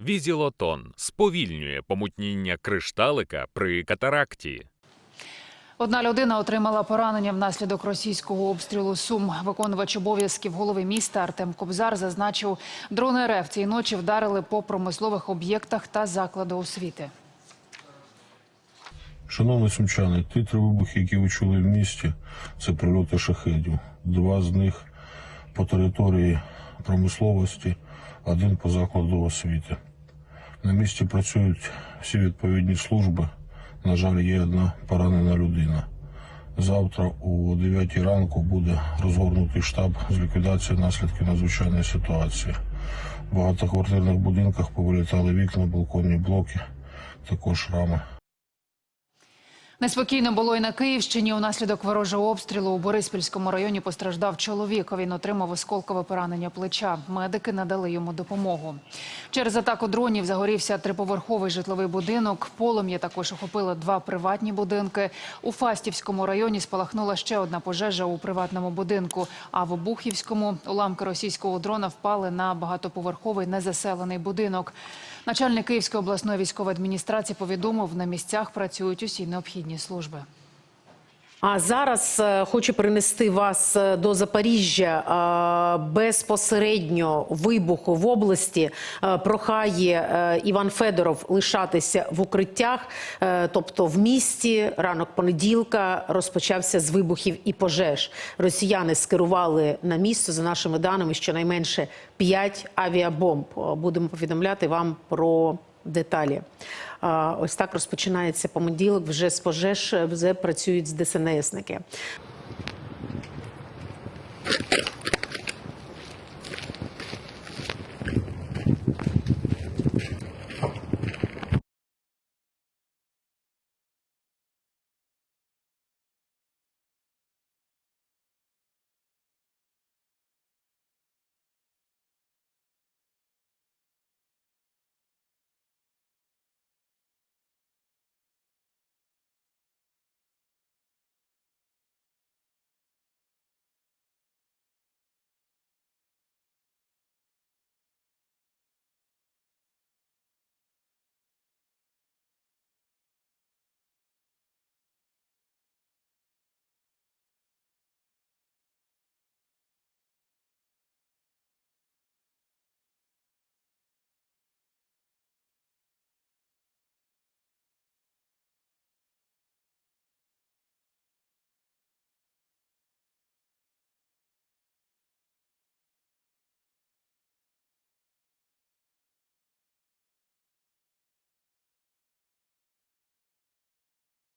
Візілотон сповільнює помутніння кришталика при катаракті. Одна людина отримала поранення внаслідок російського обстрілу Сум. Виконувач обов'язків голови міста Артем Кобзар зазначив, дрони РФ цієї ночі вдарили по промислових об'єктах та закладу освіти. Шановні сумчани, ті три вибухи, які ви чули в місті, це прильоти шахедів. Два з них по території промисловості, один по закладу освіти. На місці працюють всі відповідні служби. На жаль, є одна поранена людина. Завтра о 9 ранку буде розгорнутий штаб з ліквідації наслідків надзвичайної ситуації. В багатоквартирних будинках повилітали вікна, балконні блоки, також рами. Неспокійно було і на Київщині. Унаслідок ворожого обстрілу у Бориспільському районі постраждав чоловік. Він отримав осколкове поранення плеча. Медики надали йому допомогу. Через атаку дронів загорівся триповерховий житловий будинок. Полум'я також охопило два приватні будинки. У Фастівському районі спалахнула ще одна пожежа у приватному будинку. А в Обухівському уламки російського дрона впали на багатоповерховий незаселений будинок. Начальник Київської обласної військової адміністрації повідомив, на місцях працюють усі необхідні служби. А зараз е, хочу принести вас е, до Запоріжжя Е, безпосередньо вибуху в області. Прохає Іван Федоров лишатися в укриттях, тобто в місті ранок понеділка розпочався з вибухів і пожеж. Росіяни скерували на місто за нашими даними щонайменше 5 авіабомб. Будемо повідомляти вам про деталі. Ось так розпочинається понеділок. Вже з пожеж вже працюють з ДСНСники.